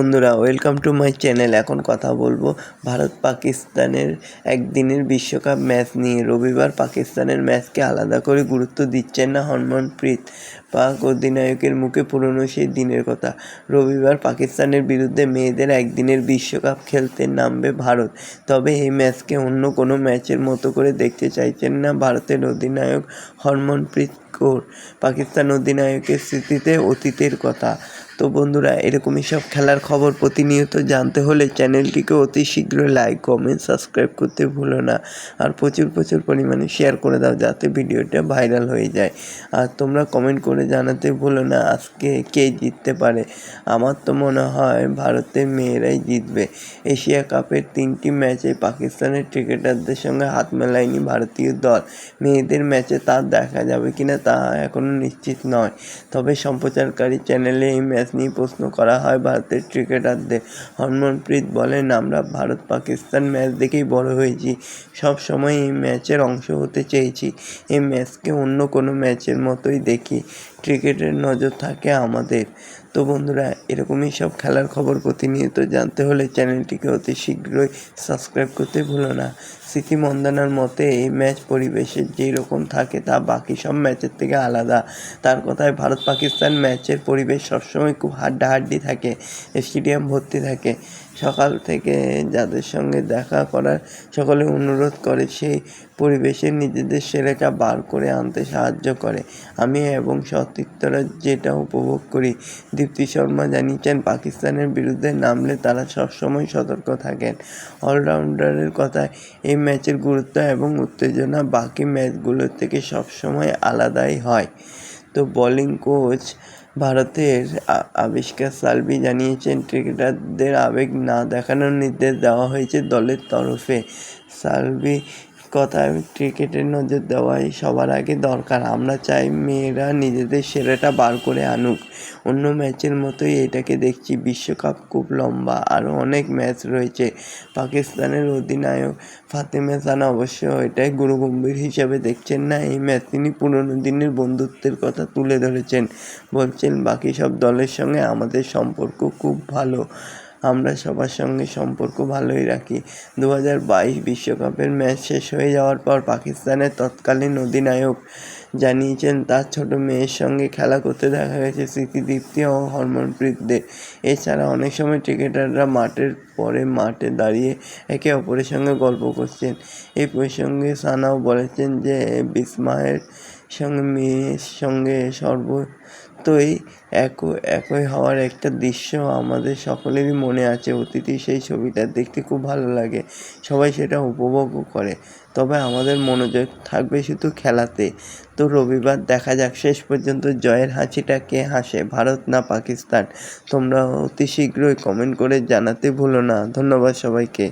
বন্ধুরা welcome to my channel এখন কথা বলব ভারত পাকিস্তানের একদিনের বিশ্বকাপ ম্যাচ নিয়ে। রবিবার পাকিস্তানের ম্যাচকে আলাদা করে গুরুত্ব দিচ্ছেন না হরমনপ্রীত। পাক অধিনায়কের মুখে পুরনো সেই দিনের কথা। রবিবার পাকিস্তানের বিরুদ্ধে মেয়েদের একদিনের বিশ্বকাপ খেলতে নামবে ভারত। তবে এই ম্যাচকে অন্য কোনো ম্যাচের মতো করে দেখতে চাইছেন না ভারতের অধিনায়ক হরমনপ্রীত কৌর। পাকিস্তান অধিনায়কের স্মৃতিতে অতীতের কথা। তো বন্ধুরা, এরকমই সব খেলার খবর প্রতিনিয়ত জানতে হলে চ্যানেলটিকে অতি শীঘ্রই লাইক, কমেন্ট, সাবস্ক্রাইব করতে ভুলো না। আর প্রচুর প্রচুর পরিমাণে শেয়ার করে দাও যাতে ভিডিওটা ভাইরাল হয়ে যায়। আর তোমরা কমেন্ট করে জানাতে ভুলো না, আজকে কে জিততে পারে? আমার তো মনে হয় ভারতের মেয়েরাই জিতবে। এশিয়া কাপের তিনটি ম্যাচে পাকিস্তানের ক্রিকেটারদের সঙ্গে হাত মেলায়নি ভারতীয় দল। মেয়েদের ম্যাচে তা দেখা যাবে কিনা তা এখনও নিশ্চিত নয়। তবে সম্প্রচারকারী চ্যানেলে এই ম্যাচ নিয়ে প্রশ্ন করা হয় ভারতের ক্রিকেটারদের। হরমনপ্রীত বলেন, আমরা ভারত পাকিস্তান ম্যাচ দেখেই বড় হয়েছি। সব সময় এই ম্যাচের অংশ হতে চেয়েছি। এই ম্যাচকে অন্য কোনো ম্যাচের মতোই দেখি। ক্রিকেটের নজর থাকে আমাদের। তো বন্ধুরা, এরকমই সব খেলার খবর প্রতিনিয়ত জানতে হলে চ্যানেলটিকে অতি শীঘ্রই সাবস্ক্রাইব করতে ভুলো না। স্মৃতি মন্দানার মতে, এই ম্যাচ পরিবেশের যেই রকম থাকে তা বাকি সব ম্যাচের থেকে আলাদা। তার কথায় ভারত পাকিস্তান ম্যাচের পরিবেশ সবসময় খুব হাড্ডাহাড্ডি থাকে, স্টেডিয়াম ভর্তি থাকে। সকাল থেকে যাদের সঙ্গে দেখা করার সকলে অনুরোধ করে, সেই পরিবেশে নিজেদের সেরাটা বার করে আনতে সাহায্য করে। আমি এবং সতীর্থরা যেটা উপভোগ করি দীপ্তি শর্মা জানিয়েছেন, পাকিস্তানের বিরুদ্ধে নামলে তারা সবসময় সতর্ক থাকেন। অলরাউন্ডারের কথায় এই ম্যাচের গুরুত্ব এবং উত্তেজনা বাকি ম্যাচগুলোর থেকে সবসময় আলাদাই হয়। তো বোলিং কোচ ভারতের আবিষ্কার সালভি জানিয়েছেন, ক্রিকেটারদের আবেগ না দেখানোর নির্দেশ দেওয়া হয়েছে দলের তরফে। সালভি কথায় ক্রিকেটের নজর দেওয়াই সবার আগে দরকার। আমরা চাই মেয়েরা নিজেদের সেরাটা বার করে আনুক। অন্য ম্যাচের মতোই এটাকে দেখছি। বিশ্বকাপ খুব লম্বা, আরও অনেক ম্যাচ রয়েছে। পাকিস্তানের অধিনায়ক ফাতেমা সানা অবশ্য এটাই গুরুগম্ভীর হিসাবে দেখছেন না। এই ম্যাচ তিনি পুরনো দিনের বন্ধুত্বের কথা তুলে ধরেছেন। বলছেন, বাকি সব দলের সঙ্গে আমাদের সম্পর্ক খুব ভালো। আমরা সবার সঙ্গে সম্পর্ক ভালোই রাখি। দু হাজার বাইশ বিশ্বকাপের ম্যাচ শেষ হয়ে যাওয়ার পর পাকিস্তানের তৎকালীন অধিনায়ক জানিয়েছেন, তার ছোট মেয়ের সঙ্গে খেলা করতে দেখা গেছে স্মৃতিদীপ্তি ও হরমনপ্রীতদের এছাড়া অনেক সময় ক্রিকেটাররা মাঠের পরে মাঠে দাঁড়িয়ে একে অপরের সঙ্গে গল্প করছেন। এই প্রসঙ্গে সানাও বলেছেন যে, বিস্ময়ের সঙ্গে মেয়ের সঙ্গে সর্বতই একই একই হওয়ার একটা দৃশ্য আমাদের সকলেরই মনে আছে। অতীতে সেই ছবিটা দেখতে খুব ভালো লাগে। সবাই সেটা উপভোগও করে। তবে আমাদের মনোযোগ থাকবে শুধু খেলাতে। তো রবিবার দেখা যাক, শেষ পর্যন্ত জয়ের হাসিটা কে হাসে, ভারত না পাকিস্তান? তোমরা অতি শীঘ্রই কমেন্ট করে জানাতে ভুলো না। ধন্যবাদ সবাইকে।